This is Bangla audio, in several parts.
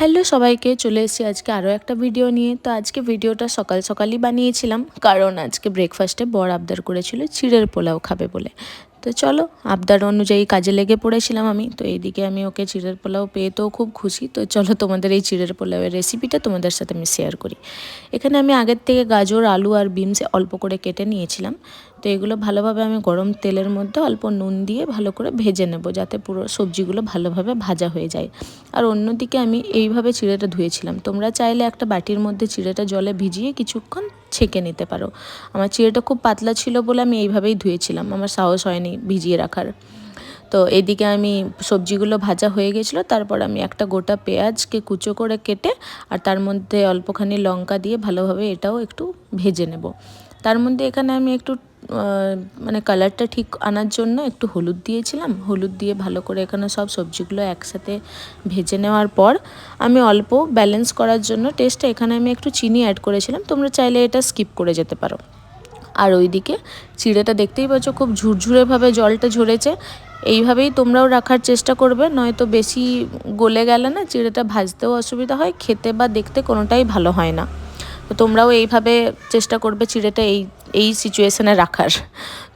হ্যালো সবাইকে, চলে এসেছি আজকে আরও একটা ভিডিও নিয়ে। তো আজকে ভিডিওটা সকাল সকালই বানিয়েছিলাম, কারণ আজকে ব্রেকফাস্টে বর আবদার করেছিল, চিড়ের পোলাও খাবে বলে। তো চলো, আবদার অনুযায়ী কাজে লেগে পড়েছিলাম আমি। তো এইদিকে আমি ওকে চিড়ের পোলাও পেয়ে তো খুব খুশি। তো চলো, তোমাদের এই চিড়ের পোলাওয়ের রেসিপিটা তোমাদের সাথে আমি শেয়ার করি। এখানে আমি আগের থেকে গাজর, আলু আর বিনস অল্প করে কেটে নিয়েছিলাম। তো এগুলো ভালোভাবে আমি গরম তেলের মধ্যে অল্প নুন দিয়ে ভালো করে ভেজে নেব, যাতে পুরো সবজিগুলো ভালোভাবে ভাজা হয়ে যায়। আর অন্যদিকে আমি এইভাবে চিড়েটা ধুয়েছিলাম। তোমরা চাইলে একটা বাটির মধ্যে চিড়েটা জলে ভিজিয়ে কিছুক্ষণ ছেঁকে নিতে পারো। আমার চিড়েটা খুব পাতলা ছিল বলে আমি এইভাবেই ধুয়েছিলাম। আমার সাহস হয়নি ভিজিয়ে রাখার। তো এদিকে আমি সবজিগুলো ভাজা হয়ে গেছিল, তারপর আমি একটা গোটা পেঁয়াজকে কুচো করে কেটে আর তার মধ্যে অল্পখানি লঙ্কা দিয়ে ভালোভাবে এটাও একটু ভেজে নেব। তার মধ্যে এখানে আমি একটু মানে কালারটা ঠিক আনার জন্য একটু হলুদ দিয়েছিলাম। হলুদ দিয়ে ভালো করে এখানে সব সবজিগুলো একসাথে ভেজে নেওয়ার পর আমি অল্প ব্যালেন্স করার জন্য টেস্টটা এখানে আমি একটু চিনি অ্যাড করেছিলাম। তোমরা চাইলে এটা স্কিপ করে যেতে পারো। আর ওইদিকে চিড়েটা দেখতেই পাচ্ছ খুব ঝুরঝুরেভাবে জলটা ঝরেছে। এইভাবেই তোমরাও রাখার চেষ্টা করবে, নয়তো বেশি গলে গেলে না চিড়েটা ভাজতেও অসুবিধা হয়, খেতে বা দেখতে কোনোটাই ভালো হয় না। তো তোমরাও এইভাবে চেষ্টা করবে চিড়েটা এই এই সিচুয়েশানে রাখার।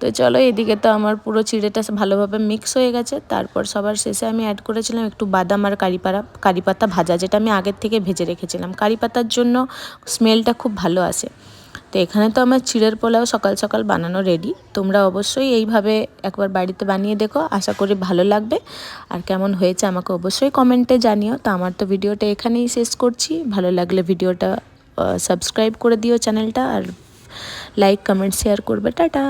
তো চলো এদিকে তো আমার পুরো চিড়েটা ভালোভাবে মিক্স হয়ে গেছে। তারপর সবার শেষে আমি অ্যাড করেছিলাম একটু বাদাম আর কারিপাড়া কারিপাতা ভাজা, যেটা আমি আগের থেকে ভেজে রেখেছিলাম। কারিপাতার জন্য স্মেলটা খুব ভালো আসে। তো এখানে তো আমার চিড়ের পোলাও সকাল সকাল বানানো রেডি তোমরা অবশ্যই এইভাবে একবার বাড়িতে বানিয়ে দেখো। আশা করি ভালো লাগবে। আর কেমন হয়েছে আমাকে অবশ্যই কমেন্টে জানিও। তো আমার তো ভিডিওটা এখানেই শেষ করছি। ভালো লাগলে ভিডিওটা সাবস্ক্রাইব করে দিও চ্যানেলটা। আর লাইক কমেন্ট শেয়ার করবে টাটা